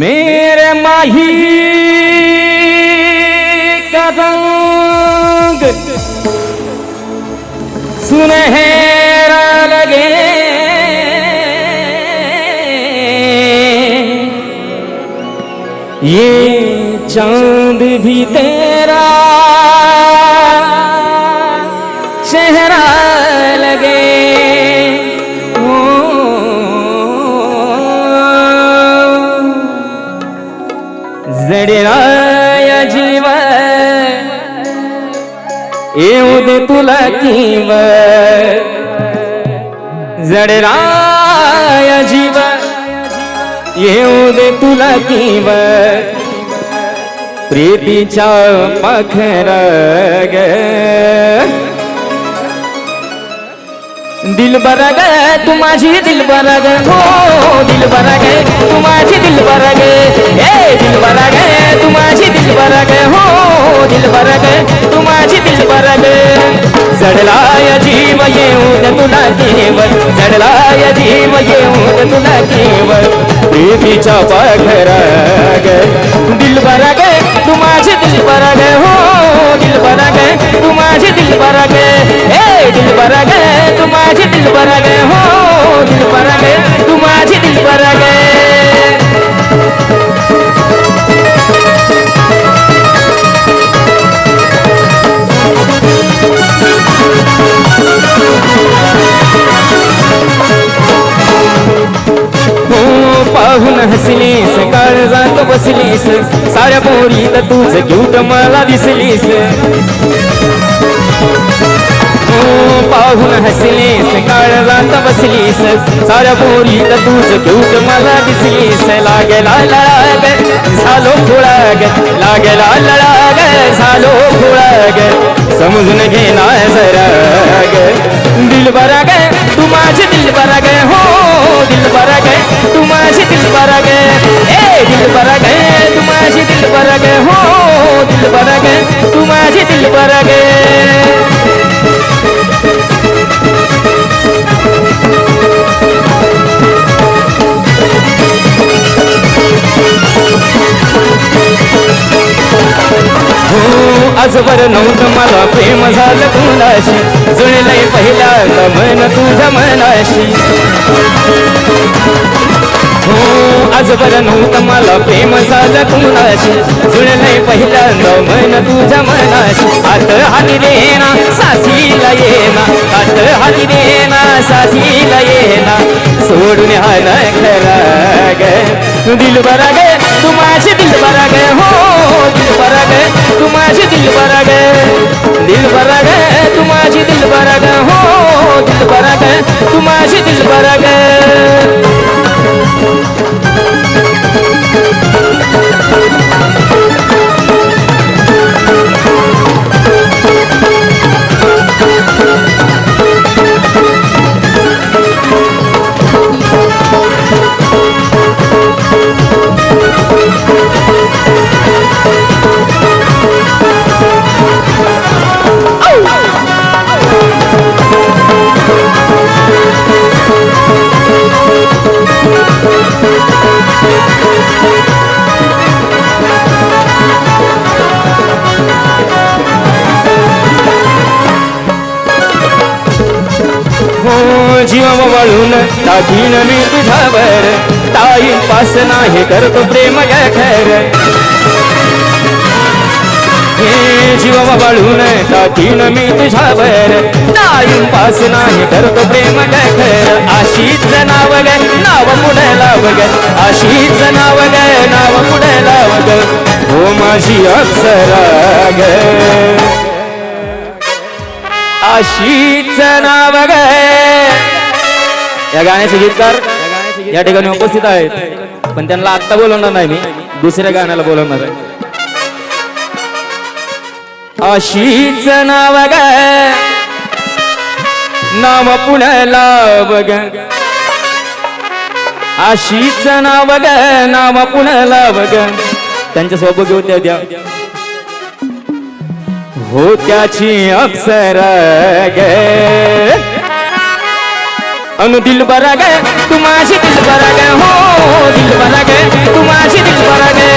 मेरे माही का रंग सुनहरा लगे। ये चांद भी तेरा जडिराया जीव येऊ दे तुला किंव जडराया जीव येऊ दे तुला किंव प्रीतीच्या पाखर ग दिल बरा ग तू माझी दिल बरा ग हो दिल बरा ग तू माझी दिल बरा ग ए दिल बरा ग तू माझी दिल बरा ग हो दिल बरा ग तू माझी दिल बरा ग जडलाय जीव येऊन तुला केवळ जडलाय जीव येऊन तुला केवळ प्रेमीच्या पाखरा ग दिल बरा ग तू माझी दिल बरा ग हो दिल बरा ग तू माझी दिल बरा ग ए दिल बरा ग तू पर दिल हो दिल पर ग तू माझी दिल पर हो, ग पाहून हसलीस काळजात बसलीस साऱ्या पोरीत तुझ क्यूट मला दिसलीस. हो, पाहून हसलीस बसलीस साऱ्या पोरीत तूच क्यूट मला दिसलीस लागेला लळाग झालो खुळाग लागेला लळाग झालो खुळाग समजून घे ना जरा दिल बरा गए तू माझी दिल बरा गए हो, दिल बरा गए तू दिल बरा ग। आजवर नव्हतं मला प्रेम झालं कुणाशी? जुळलंय पहिला मन तुझ्या मनाशी. हो आजवर नव्हतं मला प्रेम झालं कुणाशी? जुळलंय पहिला मन तुझ्या मनाशी. आत हाती देना सासीला येना आत हाती देना सासीला येना सोडून हा न. खरा ग. दिल बरा गे तू माझे दिल बरा गे हो. दिल बरा ग तू माझी दिल बरा दिल बरा ग वळून टाकीन मी तुझ्यावर ताई पास नाही करतो प्रेम ग खर हे जीवा वळून टाकीन मी तुझ्यावर ताई पास नाही करतो प्रेम ग खर आशीच नाव ग नाव पुढे लाव ग. आशीच नाव ग नाव पुढे लाव ग. हो माझी अप्सरा ग. अशीच नाव ग या गाण्याचे गीतकार या ठिकाणी उपस्थित आहेत. पण त्यांना आत्ता बोलवणार नाही मी. दुसऱ्या गाण्याला बोलवणार आहे. अशीच नाव ग नाव पुण्याला बघ. अशीच नाव ग नाव पुण्याला बघ. त्यांच्यासोबत होत्या त्या. हो त्याची अप्सर ग. अनु दिल बरा गे तुम आशी दिल बरा गे हो दिल बरा गे तुम आशी दिल बरा गे